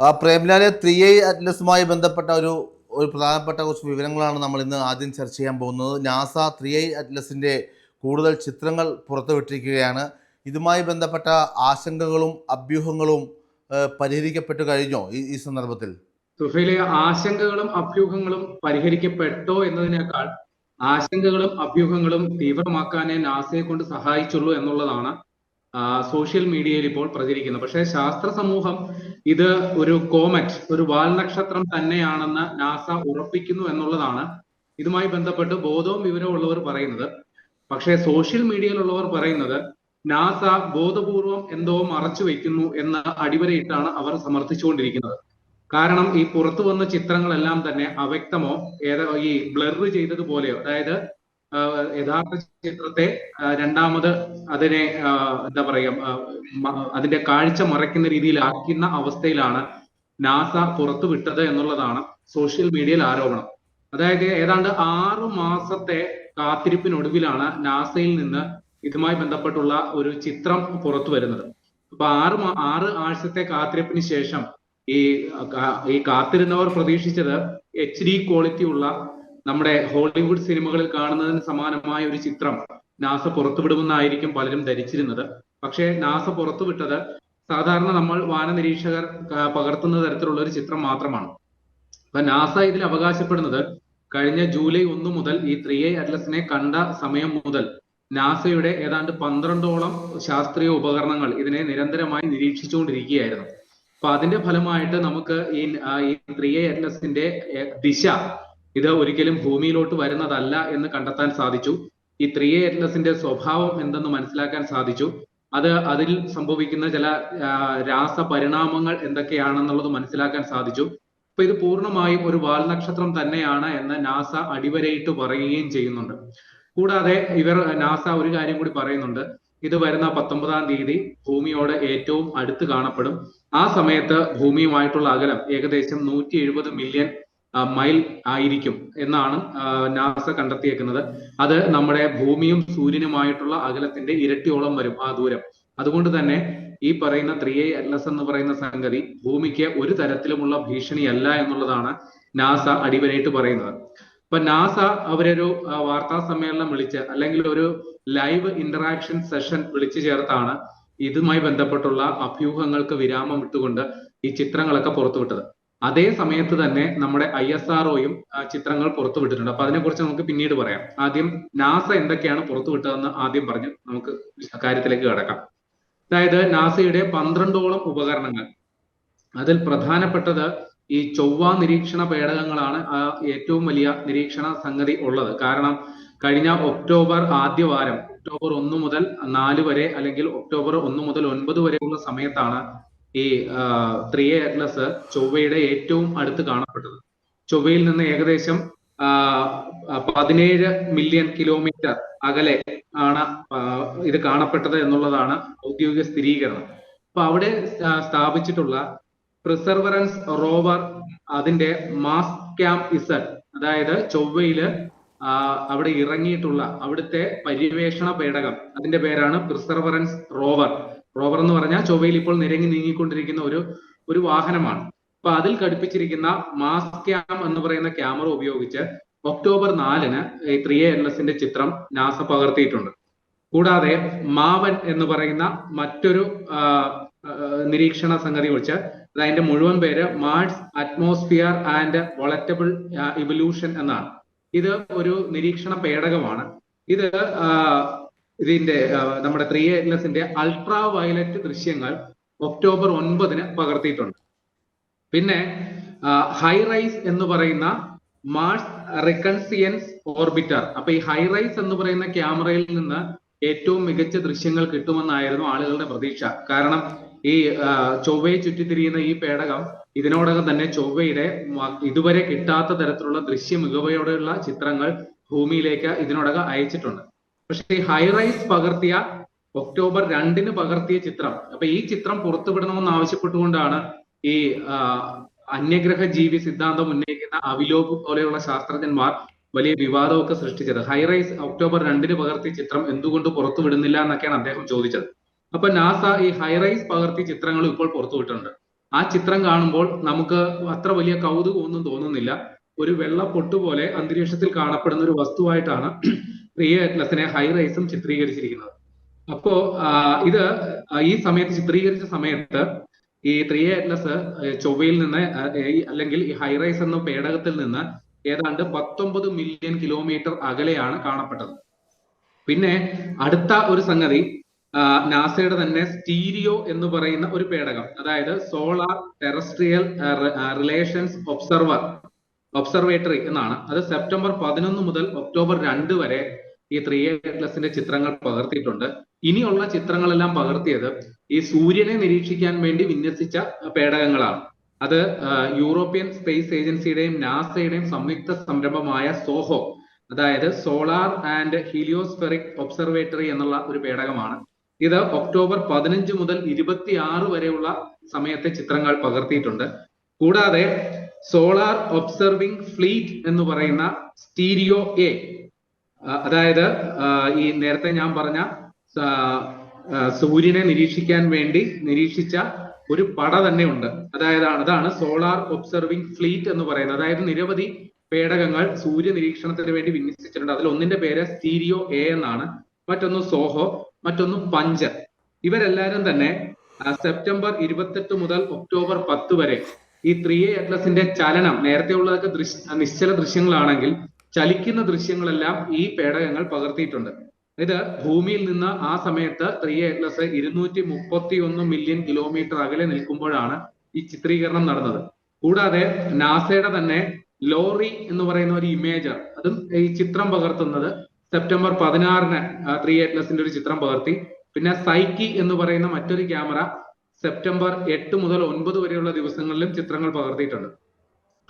പ്രേംലാലെ three I അറ്റ്ലസുമായി ബന്ധപ്പെട്ട ഒരു ഒരു പ്രധാനപ്പെട്ട കുറച്ച് വിവരങ്ങളാണ് നമ്മൾ ഇന്ന് ആദ്യം ചർച്ച ചെയ്യാൻ പോകുന്നത്. നാസ ത്രീ ഐ അറ്റ്ലസിന്റെ കൂടുതൽ ചിത്രങ്ങൾ പുറത്തുവിട്ടിരിക്കുകയാണ്. ഇതുമായി ബന്ധപ്പെട്ട ആശങ്കകളും അഭ്യൂഹങ്ങളും പരിഹരിക്കപ്പെട്ടു കഴിഞ്ഞോ ഈ ഈ സന്ദർഭത്തിൽ? സുഫയിലെ ആശങ്കകളും അഭ്യൂഹങ്ങളും പരിഹരിക്കപ്പെട്ടോ എന്നതിനേക്കാൾ ആശങ്കകളും അഭ്യൂഹങ്ങളും തീവ്രമാക്കാനേ നാസയെ കൊണ്ട് സഹായിച്ചുള്ളൂ എന്നുള്ളതാണ് സോഷ്യൽ മീഡിയയിൽ ഇപ്പോൾ പ്രചരിക്കുന്നത് പക്ഷേ ശാസ്ത്ര സമൂഹം ഇത് ഒരു കോമറ്റ് ഒരു വാൽ നക്ഷത്രം തന്നെയാണെന്ന് നാസ ഉറപ്പിക്കുന്നു എന്നുള്ളതാണ് ഇതുമായി ബന്ധപ്പെട്ട് ബോധവും വിവരവും ഉള്ളവർ പറയുന്നത്. പക്ഷേ സോഷ്യൽ മീഡിയയിലുള്ളവർ പറയുന്നത് നാസ ബോധപൂർവം എന്തോ മറച്ചു വെക്കുന്നു എന്ന അടിവരയിട്ടാണ് അവർ സമർത്ഥിച്ചുകൊണ്ടിരിക്കുന്നത്. കാരണം ഈ പുറത്തു വന്ന ചിത്രങ്ങളെല്ലാം തന്നെ അവ്യക്തമോ ഏതോ ഈ ബ്ലർ ചെയ്തതുപോലെയോ അതായത് യഥാർത്ഥ ചിത്രത്തെ രണ്ടാമത് അതിനെ എന്താ പറയുക അതിന്റെ കാഴ്ച മറയ്ക്കുന്ന രീതിയിലാക്കുന്ന അവസ്ഥയിലാണ് നാസ പുറത്തു വിട്ടത് എന്നുള്ളതാണ് സോഷ്യൽ മീഡിയയിൽ ആരോപണം. അതായത് ഏതാണ്ട് ആറു മാസത്തെ കാത്തിരിപ്പിനൊടുവിലാണ് നാസയിൽ നിന്ന് ഇതുമായി ബന്ധപ്പെട്ടുള്ള ഒരു ചിത്രം പുറത്തു വരുന്നത്. അപ്പൊ ആറ് ആറ് ആഴ്ചത്തെ കാത്തിരിപ്പിന് ശേഷം ഈ ഈ കാത്തിരുന്നവർ പ്രതീക്ഷിച്ചത് എച്ച് ഡി ക്വാളിറ്റി ഉള്ള നമ്മുടെ ഹോളിവുഡ് സിനിമകളിൽ കാണുന്നതിന് സമാനമായ ഒരു ചിത്രം നാസ പുറത്തുവിടുമെന്നായിരിക്കും പലരും ധരിച്ചിരുന്നത്. പക്ഷേ നാസ പുറത്തുവിട്ടത് സാധാരണ നമ്മൾ വാന നിരീക്ഷകർ പകർത്തുന്ന തരത്തിലുള്ള ഒരു ചിത്രം മാത്രമാണ്. അപ്പൊ നാസ ഇതിൽ അവകാശപ്പെടുന്നത് കഴിഞ്ഞ ജൂലൈ ഒന്ന് മുതൽ ഈ ത്രീ എ അറ്റ്ലസിനെ കണ്ട സമയം മുതൽ നാസയുടെ ഏതാണ്ട് പന്ത്രണ്ടോളം ശാസ്ത്രീയ ഉപകരണങ്ങൾ ഇതിനെ നിരന്തരമായി നിരീക്ഷിച്ചുകൊണ്ടിരിക്കുകയായിരുന്നു. അപ്പൊ അതിന്റെ ഫലമായിട്ട് നമുക്ക് ഈ ത്രീ എ അറ്റ്ലസിന്റെ ദിശ ഇത് ഒരിക്കലും ഭൂമിയിലോട്ട് വരുന്നതല്ല എന്ന് കണ്ടെത്താൻ സാധിച്ചു. ഈ ത്രീ എറ്റ്ലസിന്റെ സ്വഭാവം എന്തെന്ന് മനസ്സിലാക്കാൻ സാധിച്ചു. അത് അതിൽ സംഭവിക്കുന്ന ചില രാസപരിണാമങ്ങൾ രാസ എന്തൊക്കെയാണെന്നുള്ളത് മനസ്സിലാക്കാൻ സാധിച്ചു. അപ്പൊ ഇത് പൂർണമായും ഒരു വാൽനക്ഷത്രം തന്നെയാണ് എന്ന് നാസ അടിവരയിട്ട് പറയുകയും ചെയ്യുന്നുണ്ട്. കൂടാതെ ഇവർ നാസ ഒരു കാര്യം കൂടി പറയുന്നുണ്ട്. ഇത് വരുന്ന പത്തൊമ്പതാം തീയതി ഭൂമിയോട് ഏറ്റവും അടുത്ത് കാണപ്പെടും. ആ സമയത്ത് ഭൂമിയുമായിട്ടുള്ള അകലം ഏകദേശം നൂറ്റി എഴുപത് മില്യൺ മൈൽ ആയിരിക്കും എന്നാണ് നാസ കണ്ടെത്തിയേക്കുന്നത്. അത് നമ്മുടെ ഭൂമിയും സൂര്യനുമായിട്ടുള്ള അകലത്തിന്റെ ഇരട്ടിയോളം വരും ആ ദൂരം. അതുകൊണ്ട് തന്നെ ഈ പറയുന്ന ത്രീ എൽ എസ് എന്ന് പറയുന്ന സംഗതി ഭൂമിക്ക് ഒരു തരത്തിലുമുള്ള ഭീഷണിയല്ല എന്നുള്ളതാണ് നാസ അടിവരായിട്ട് പറയുന്നത്. ഇപ്പൊ നാസ അവരൊരു വാർത്താ സമ്മേളനം വിളിച്ച് അല്ലെങ്കിൽ ഒരു ലൈവ് ഇന്ററാക്ഷൻ സെഷൻ വിളിച്ചു ചേർത്താണ് ഇതുമായി ബന്ധപ്പെട്ടുള്ള അഭ്യൂഹങ്ങൾക്ക് വിരാമം ഇട്ടുകൊണ്ട് ഈ ചിത്രങ്ങളൊക്കെ പുറത്തുവിട്ടത്. അതേ സമയത്ത് തന്നെ നമ്മുടെ ഐ എസ് ആർഒയും ചിത്രങ്ങൾ പുറത്തുവിട്ടിട്ടുണ്ട് അപ്പൊ അതിനെക്കുറിച്ച് നമുക്ക് പിന്നീട് പറയാം. ആദ്യം നാസ എന്തൊക്കെയാണ് പുറത്തുവിട്ടതെന്ന് ആദ്യം പറഞ്ഞ് നമുക്ക് കാര്യത്തിലേക്ക് കടക്കാം. അതായത് നാസയുടെ പന്ത്രണ്ടോളം ഉപകരണങ്ങൾ. അതിൽ പ്രധാനപ്പെട്ടത് ഈ ചൊവ്വ നിരീക്ഷണ പേടകങ്ങളാണ് ഏറ്റവും വലിയ നിരീക്ഷണ സംഗതി ഉള്ളത്. കാരണം കഴിഞ്ഞ ഒക്ടോബർ ആദ്യ വാരം ഒക്ടോബർ ഒന്ന് മുതൽ നാല് വരെ അല്ലെങ്കിൽ ഒക്ടോബർ ഒന്ന് മുതൽ ഒൻപത് വരെയുള്ള സമയത്താണ് ഈ ത്രീ എ അറ്റ്ലസ് ചൊവ്വയുടെ ഏറ്റവും അടുത്ത് കാണപ്പെട്ടത്. ചൊവ്വയിൽ നിന്ന് ഏകദേശം പതിനേഴ് മില്യൺ കിലോമീറ്റർ അകലെ ആണ് ഇത് കാണപ്പെട്ടത് എന്നുള്ളതാണ് ഔദ്യോഗിക സ്ഥിരീകരണം. അപ്പൊ അവിടെ സ്ഥാപിച്ചിട്ടുള്ള പ്രിസർവറൻസ് റോവർ അതിന്റെ മാസ് ക്യാമ്പ് ഇസഡ് അതായത് ചൊവ്വയിൽ അവിടെ ഇറങ്ങിയിട്ടുള്ള അവിടുത്തെ പര്യവേഷണ പേടകം അതിന്റെ പേരാണ് പ്രിസർവറൻസ് റോവർ. റോവർ എന്ന് പറഞ്ഞാൽ ചൊവ്വയിൽ ഇപ്പോൾ നിരങ്ങി നീങ്ങിക്കൊണ്ടിരിക്കുന്ന ഒരു ഒരു വാഹനമാണ്. അപ്പൊ അതിൽ ഘടിപ്പിച്ചിരിക്കുന്ന മാസ് ക്യാം എന്ന് പറയുന്ന ക്യാമറ ഉപയോഗിച്ച് ഒക്ടോബർ നാലിന് ഈ ത്രീ എൻ എസിന്റെ ചിത്രം നാസ പകർത്തിയിട്ടുണ്ട്. കൂടാതെ മാവൻ എന്ന് പറയുന്ന മറ്റൊരു നിരീക്ഷണ സംഗതി വെച്ച് അതിന്റെ മുഴുവൻ പേര് Mars atmosphere and volatile evolution എന്നാണ്. ഇത് ഒരു നിരീക്ഷണ പേടകമാണ്. ഇത് ഇതിന്റെ നമ്മുടെ ത്രീ എറ്റ്ലസിന്റെ അൾട്രാ വയലറ്റ് ദൃശ്യങ്ങൾ ഒക്ടോബർ ഒൻപതിന് പകർത്തിയിട്ടുണ്ട്. പിന്നെ ഹൈറൈസ് എന്ന് പറയുന്ന മാർസ് റിക്കൺസിയൻസ് ഓർബിറ്റർ. അപ്പൊ ഈ ഹൈറൈസ് എന്ന് പറയുന്ന ക്യാമറയിൽ നിന്ന് ഏറ്റവും മികച്ച ദൃശ്യങ്ങൾ കിട്ടുമെന്നായിരുന്നു ആളുകളുടെ പ്രതീക്ഷ. കാരണം ഈ ചൊവ്വയെ ചുറ്റിത്തിരിയുന്ന ഈ പേടകം ഇതിനോടകം തന്നെ ചൊവ്വയുടെ ഇതുവരെ കിട്ടാത്ത തരത്തിലുള്ള ദൃശ്യ മികവയോടെയുള്ള ചിത്രങ്ങൾ ഭൂമിയിലേക്ക് ഇതിനോടകം അയച്ചിട്ടുണ്ട്. പക്ഷേ ഈ ഹൈറൈസ് പകർത്തിയ ഒക്ടോബർ രണ്ടിന് പകർത്തിയ ചിത്രം അപ്പൊ ഈ ചിത്രം പുറത്തുവിടണമെന്ന് ആവശ്യപ്പെട്ടുകൊണ്ടാണ് ഈ അന്യഗ്രഹ ജീവി സിദ്ധാന്തം ഉന്നയിക്കുന്ന അവിലോപ് പോലെയുള്ള ശാസ്ത്രജ്ഞന്മാർ വലിയ വിവാദമൊക്കെ സൃഷ്ടിച്ചത്. ഹൈറൈസ് ഒക്ടോബർ രണ്ടിന് പകർത്തിയ ചിത്രം എന്തുകൊണ്ട് പുറത്തു വിടുന്നില്ല എന്നൊക്കെയാണ് അദ്ദേഹം ചോദിച്ചത്. അപ്പൊ നാസ ഈ ഹൈറൈസ് പകർത്തിയ ചിത്രങ്ങൾ ഇപ്പോൾ പുറത്തുവിട്ടിട്ടുണ്ട് ആ ചിത്രം കാണുമ്പോൾ നമുക്ക് അത്ര വലിയ കൗതുകമൊന്നും തോന്നുന്നില്ല. ഒരു വെള്ള പൊട്ടുപോലെ അന്തരീക്ഷത്തിൽ കാണപ്പെടുന്ന ഒരു വസ്തുവായിട്ടാണ് ത്രീ അറ്റ്ലസിനെ ഹൈ റൈസും ചിത്രീകരിച്ചിരിക്കുന്നത്. അപ്പോ ഇത് ഈ സമയത്ത് ചിത്രീകരിച്ച സമയത്ത് ഈ ത്രീ അറ്റ്ലസ് ചൊവ്വയിൽ നിന്ന് അല്ലെങ്കിൽ ഈ ഹൈറൈസ് എന്ന പേടകത്തിൽ നിന്ന് ഏതാണ്ട് പത്തൊമ്പത് മില്യൺ കിലോമീറ്റർ അകലെയാണ് കാണപ്പെട്ടത്. പിന്നെ അടുത്ത ഒരു സംഗതി നാസയുടെ തന്നെ സ്റ്റീരിയോ എന്ന് പറയുന്ന ഒരു പേടകം അതായത് solar terrestrial relations observer observatory എന്നാണ്. അത് സെപ്റ്റംബർ പതിനൊന്ന് മുതൽ ഒക്ടോബർ രണ്ട് വരെ ഈ ത്രീ അറ്റ്ലസിന്റെ ചിത്രങ്ങൾ പകർത്തിയിട്ടുണ്ട്. ഇനിയുള്ള ചിത്രങ്ങളെല്ലാം പകർത്തിയത് ഈ സൂര്യനെ നിരീക്ഷിക്കാൻ വേണ്ടി വിന്യസിച്ച പേടകങ്ങളാണ്. അത് യൂറോപ്യൻ സ്പേസ് ഏജൻസിയുടെയും നാസയുടെയും സംയുക്ത സംരംഭമായ സോഹോ അതായത് സോളാർ ആൻഡ് ഹീലിയോസ്ഫെറിക് ഒബ്സർവേറ്ററി എന്നുള്ള ഒരു പേടകമാണ്. ഇത് ഒക്ടോബർ പതിനഞ്ച് മുതൽ ഇരുപത്തി ആറ് വരെയുള്ള സമയത്തെ ചിത്രങ്ങൾ പകർത്തിയിട്ടുണ്ട്. കൂടാതെ സോളാർ ഒബ്സർവിംഗ് ഫ്ലീറ്റ് എന്ന് പറയുന്ന സ്റ്റീരിയോ എ അതായത് ഈ നേരത്തെ ഞാൻ പറഞ്ഞ സൂര്യനെ നിരീക്ഷിക്കാൻ വേണ്ടി നിരീക്ഷിച്ച ഒരു പട തന്നെ ഉണ്ട്. അതായത് അതാണ് സോളാർ ഒബ്സർവിംഗ് ഫ്ലീറ്റ് എന്ന് പറയുന്നത്. അതായത് നിരവധി പേടകങ്ങൾ സൂര്യ നിരീക്ഷണത്തിന് വേണ്ടി വിന്യസിച്ചിട്ടുണ്ട്. അതിൽ ഒന്നിന്റെ പേര് സ്റ്റീരിയോ എ എന്നാണ്. മറ്റൊന്ന് സോഹോ മറ്റൊന്ന് പഞ്ചർ. ഇവരെല്ലാരും തന്നെ സെപ്റ്റംബർ ഇരുപത്തെട്ട് മുതൽ ഒക്ടോബർ പത്ത് വരെ ഈ ത്രീ എ അറ്റ്ലസിന്റെ ചലനം നേരത്തെ ഉള്ളതൊക്കെ ദൃശ് നിശ്ചല ദൃശ്യങ്ങളാണെങ്കിൽ ചലിക്കുന്ന ദൃശ്യങ്ങളെല്ലാം ഈ പേടകങ്ങൾ പകർത്തിയിട്ടുണ്ട്. ഇത് ഭൂമിയിൽ നിന്ന് ആ സമയത്ത് ത്രീ എ അറ്റ്ലസ് ഇരുന്നൂറ്റി മുപ്പത്തി ഒന്ന് മില്യൺ കിലോമീറ്റർ അകലെ നിൽക്കുമ്പോഴാണ് ഈ ചിത്രീകരണം നടന്നത്. കൂടാതെ നാസയുടെ തന്നെ ലോറി എന്ന് പറയുന്ന ഒരു ഇമേജർ അതും ഈ ചിത്രം പകർത്തുന്നത് സെപ്റ്റംബർ പതിനാറിന് ത്രീ അറ്റ്ലസിന്റെ ഒരു ചിത്രം പകർത്തി. പിന്നെ സൈക്കി എന്ന് പറയുന്ന മറ്റൊരു ക്യാമറ സെപ്റ്റംബർ എട്ട് മുതൽ ഒൻപത് വരെയുള്ള ദിവസങ്ങളിലും ചിത്രങ്ങൾ പകർത്തിയിട്ടുണ്ട്.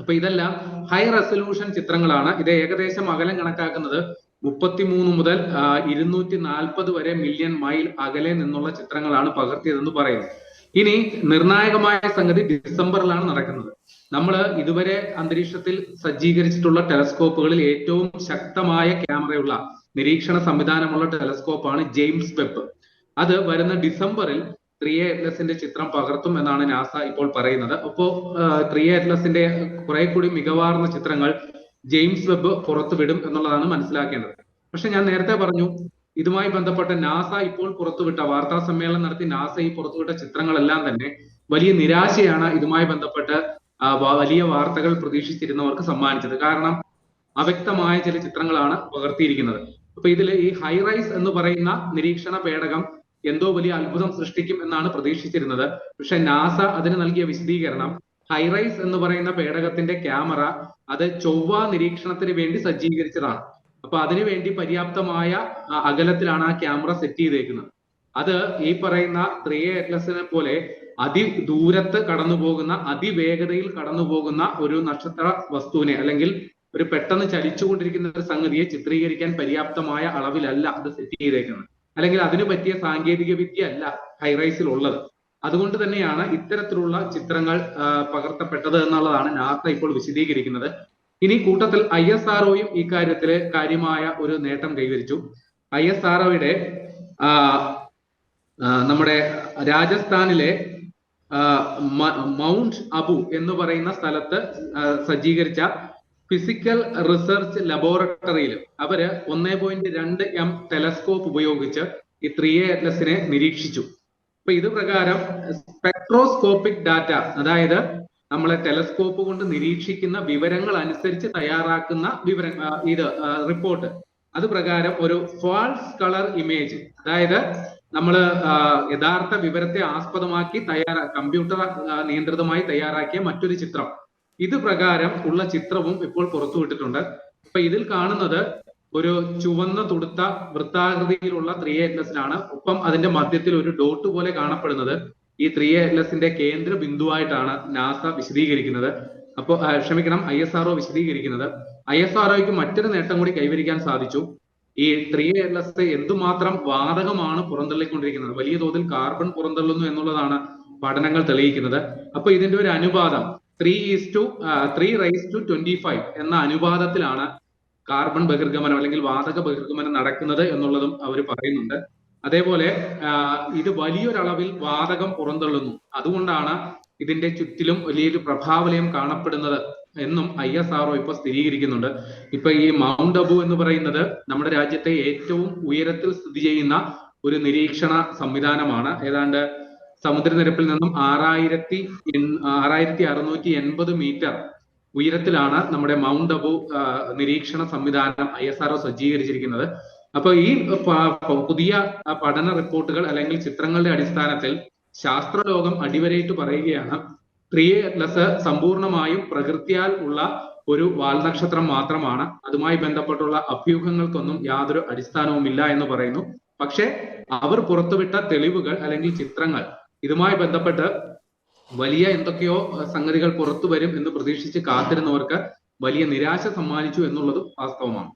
അപ്പൊ ഇതെല്ലാം ഹൈ റെസൊല്യൂഷൻ ചിത്രങ്ങളാണ്. ഇത് ഏകദേശം അകലം കണക്കാക്കുന്നത് മുപ്പത്തിമൂന്ന് മുതൽ ഇരുന്നൂറ്റി നാൽപ്പത് വരെ മില്യൺ മൈൽ അകലെ നിന്നുള്ള ചിത്രങ്ങളാണ് പകർത്തിയതെന്ന് പറയുന്നു ഇനി നിർണായകമായ സംഗതി ഡിസംബറിലാണ് നടക്കുന്നത്. നമ്മൾ ഇതുവരെ അന്തരീക്ഷത്തിൽ സജ്ജീകരിച്ചിട്ടുള്ള ടെലസ്കോപ്പുകളിൽ ഏറ്റവും ശക്തമായ ക്യാമറയുള്ള നിരീക്ഷണ സംവിധാനമുള്ള ടെലസ്കോപ്പാണ് ജെയിംസ് വെബ്. അത് വരുന്ന ഡിസംബറിൽ ത്രീ അറ്റ്ലസിന്റെ ചിത്രം പകർത്തും എന്നാണ് നാസ ഇപ്പോൾ പറയുന്നത്. അപ്പോ ത്രീ അറ്റ്ലസിന്റെ കുറെ കൂടി മികവാർന്ന ചിത്രങ്ങൾ ജെയിംസ് വെബ് പുറത്തുവിടും എന്നുള്ളതാണ് മനസ്സിലാക്കേണ്ടത്. പക്ഷെ ഞാൻ നേരത്തെ പറഞ്ഞു ഇതുമായി ബന്ധപ്പെട്ട നാസ ഇപ്പോൾ പുറത്തുവിട്ട വാർത്താ സമ്മേളനം നടത്തി നാസ ഈ പുറത്തുവിട്ട ചിത്രങ്ങളെല്ലാം തന്നെ വലിയ നിരാശയാണ് ഇതുമായി ബന്ധപ്പെട്ട് വലിയ വാർത്തകൾ പ്രതീക്ഷിച്ചിരുന്നവർക്ക് സമ്മാനിച്ചത്. കാരണം അവ്യക്തമായ ചില ചിത്രങ്ങളാണ് പകർത്തിയിരിക്കുന്നത്. അപ്പൊ ഇതിൽ ഈ ഹൈറൈസ് എന്ന് പറയുന്ന നിരീക്ഷണ പേടകം എന്തോ വലിയ അത്ഭുതം സൃഷ്ടിക്കും എന്നാണ് പ്രതീക്ഷിച്ചിരുന്നത്. പക്ഷെ നാസ അതിന് നൽകിയ വിശദീകരണം ഹൈറൈസ് എന്ന് പറയുന്ന പേടകത്തിന്റെ ക്യാമറ അത് ചൊവ്വ നിരീക്ഷണത്തിന് വേണ്ടി സജ്ജീകരിച്ചതാണ്. അപ്പൊ അതിനുവേണ്ടി പര്യാപ്തമായ അകലത്തിലാണ് ആ ക്യാമറ സെറ്റ് ചെയ്തേക്കുന്നത്. അത് ഈ പറയുന്ന ത്രീ അറ്റ്ലസിനെ പോലെ അതിദൂരത്ത് കടന്നു പോകുന്ന അതിവേഗതയിൽ കടന്നു പോകുന്ന ഒരു നക്ഷത്ര വസ്തുവിനെ അല്ലെങ്കിൽ ഒരു പെട്ടെന്ന് ചലിച്ചുകൊണ്ടിരിക്കുന്ന ഒരു സംഗതിയെ ചിത്രീകരിക്കാൻ പര്യാപ്തമായ അളവിലല്ല അത് സെറ്റ് ചെയ്തേക്കുന്നത്. അല്ലെങ്കിൽ അതിനു പറ്റിയ സാങ്കേതിക വിദ്യ അല്ല ഹൈറൈസിൽ ഉള്ളത് അതുകൊണ്ട് തന്നെയാണ് ഇത്തരത്തിലുള്ള ചിത്രങ്ങൾ പകർത്തപ്പെട്ടത് എന്നുള്ളതാണ് നാസ ഇപ്പോൾ വിശദീകരിക്കുന്നത്. ഇനി കൂട്ടത്തിൽ ഐ എസ് ആർഒയും കാര്യമായ ഒരു നേട്ടം കൈവരിച്ചു. ഐ എസ് ആർഒയുടെ നമ്മുടെ രാജസ്ഥാനിലെ മൗണ്ട് അബു എന്ന് പറയുന്ന സ്ഥലത്ത് സജ്ജീകരിച്ച ഫിസിക്കൽ റിസർച്ച് ലബോറട്ടറിയിൽ അവർ ഒന്നേ പോയിന്റ് രണ്ട് എം ടെലസ്കോപ്പ് ഉപയോഗിച്ച് ഈ ത്രീ എ അറ്റ്ലസിനെ നിരീക്ഷിച്ചു. അപ്പൊ ഇത് പ്രകാരം സ്പെക്ട്രോസ്കോപ്പിക് ഡാറ്റ അതായത് നമ്മളെ ടെലസ്കോപ്പ് കൊണ്ട് നിരീക്ഷിക്കുന്ന വിവരങ്ങൾ അനുസരിച്ച് തയ്യാറാക്കുന്ന വിവര ഇത് റിപ്പോർട്ട്. അത് പ്രകാരം ഒരു ഫാൾസ് കളർ ഇമേജ് അതായത് നമ്മൾ യഥാർത്ഥ വിവരത്തെ ആസ്പദമാക്കി തയ്യാറാ കമ്പ്യൂട്ടർ നിയന്ത്രിതമായി തയ്യാറാക്കിയ മറ്റൊരു ചിത്രം. ഇത് പ്രകാരം ഉള്ള ചിത്രവും ഇപ്പോൾ പുറത്തുവിട്ടിട്ടുണ്ട് അപ്പൊ ഇതിൽ കാണുന്നത് ഒരു ചുവന്ന തുടുത്ത വൃത്താകൃതിയിലുള്ള ത്രീ ആണ് ഒപ്പം അതിന്റെ മധ്യത്തിൽ ഒരു ഡോട്ട് പോലെ കാണപ്പെടുന്നത്. ഈ ത്രീ എസിന്റെ കേന്ദ്ര ബിന്ദുവായിട്ടാണ് നാസ വിശദീകരിക്കുന്നത്. അപ്പോൾ ക്ഷമിക്കണം ഐ എസ് ആർഒ വിശദീകരിക്കുന്നത്. ഐ എസ് ആർഒയ്ക്ക് മറ്റൊരു നേട്ടം കൂടി കൈവരിക്കാൻ സാധിച്ചു. ഈ ത്രീ എസ് എന്തുമാത്രം വാതകമാണ് പുറന്തള്ളിക്കൊണ്ടിരിക്കുന്നത്? വലിയ തോതിൽ കാർബൺ പുറന്തള്ളുന്നു എന്നുള്ളതാണ് പഠനങ്ങൾ തെളിയിക്കുന്നത്. അപ്പൊ ഇതിന്റെ ഒരു അനുപാതം three is to three rise to twenty five എന്ന അനുപാതത്തിലാണ് കാർബൺ ബഹിർഗമനം അല്ലെങ്കിൽ വാതക ബഹിർഗമനം നടക്കുന്നത് എന്നുള്ളതും അവർ പറയുന്നുണ്ട്. അതേപോലെ ഇത് വലിയൊരളവിൽ വാതകം പുറന്തള്ളുന്നു. അതുകൊണ്ടാണ് ഇതിന്റെ ചുറ്റിലും വലിയൊരു പ്രഭാവലയം കാണപ്പെടുന്നത് എന്നും ഐ എസ് ആർഒ ഇപ്പൊ സ്ഥിരീകരിക്കുന്നുണ്ട്. ഇപ്പൊ ഈ മൗണ്ട് അബു എന്ന് പറയുന്നത് നമ്മുടെ രാജ്യത്തെ ഏറ്റവും ഉയരത്തിൽ സ്ഥിതി ചെയ്യുന്ന ഒരു നിരീക്ഷണ സംവിധാനമാണ്. ഏതാണ്ട് സമുദ്രനിരപ്പിൽ നിന്നും ആറായിരത്തി ആറായിരത്തി അറുന്നൂറ്റി എൺപത് മീറ്റർ ഉയരത്തിലാണ് നമ്മുടെ മൗണ്ട് അബു നിരീക്ഷണ സംവിധാനം ഐ എസ് ആർ സജ്ജീകരിച്ചിരിക്കുന്നത്. അപ്പൊ ഈ പുതിയ പഠന റിപ്പോർട്ടുകൾ അല്ലെങ്കിൽ ചിത്രങ്ങളുടെ അടിസ്ഥാനത്തിൽ ശാസ്ത്രലോകം അടിവരയിട്ട് പറയുകയാണ് ത്രീ അറ്റ്ലസ് സമ്പൂർണമായും പ്രകൃതിയാൽ ഉള്ള ഒരു വാൽനക്ഷത്രം മാത്രമാണ്. അതുമായി ബന്ധപ്പെട്ടുള്ള അഭ്യൂഹങ്ങൾക്കൊന്നും യാതൊരു അടിസ്ഥാനവുമില്ല എന്ന് പറയുന്നു. പക്ഷേ അവർ പുറത്തുവിട്ട തെളിവുകൾ അല്ലെങ്കിൽ ചിത്രങ്ങൾ ഇതുമായി ബന്ധപ്പെട്ട് വലിയ എന്തൊക്കെയോ സംഗതികൾ പുറത്തു വരും എന്ന് പ്രതീക്ഷിച്ച് കാത്തിരുന്നവർക്ക് വലിയ നിരാശ സമ്മാനിച്ചു എന്നുള്ളതും വാസ്തവമാണ്.